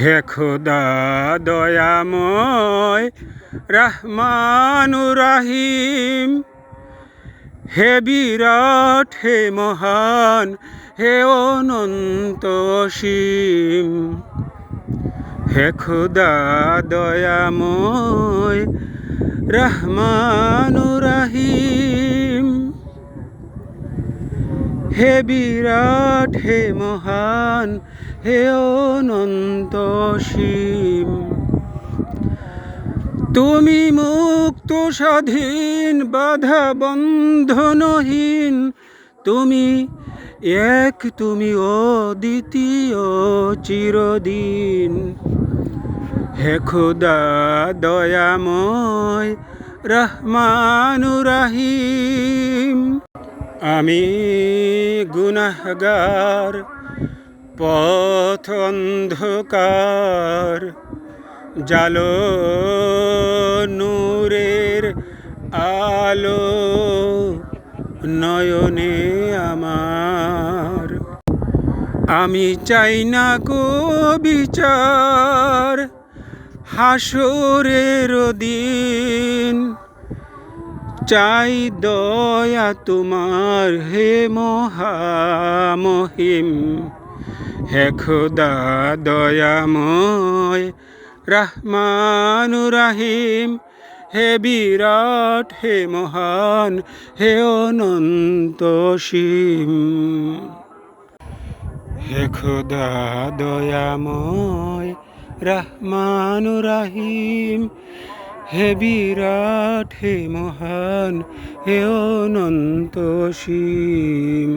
হে খোদা দয়াময় রহমানুর রাহিম হে বিরাট, হে মহান, হে অনন্ত অসীম। হে খোদা দয়াময় রহমানুর রাহিম হে বিরাট, হে মহান, হে অনন্ত অসীম তুমি মুক্ত, স্বাধীন, বাধা বন্ধনহীন। তুমি এক, তুমি অদ্বিতীয়, চিরদিন। হে খোদা, দয়াময় রহমানুর রাহিম আমি গুনাহগার, পথ অন্ধকার, জালো নূরের আলো নয়নে আমার। আমি চাই না কো বিচার, হাসরের দিন চাই দয়া তোমার হে মহামহিম। হে খোদা দয়াময় রহমানু রাহিম হে বিরাট, হে মহান, হে অনন্ত সীম হে খোদা দয়াময় রহমানু রাহিম হে বিরাট হে মহান হে অনন্ত সীম।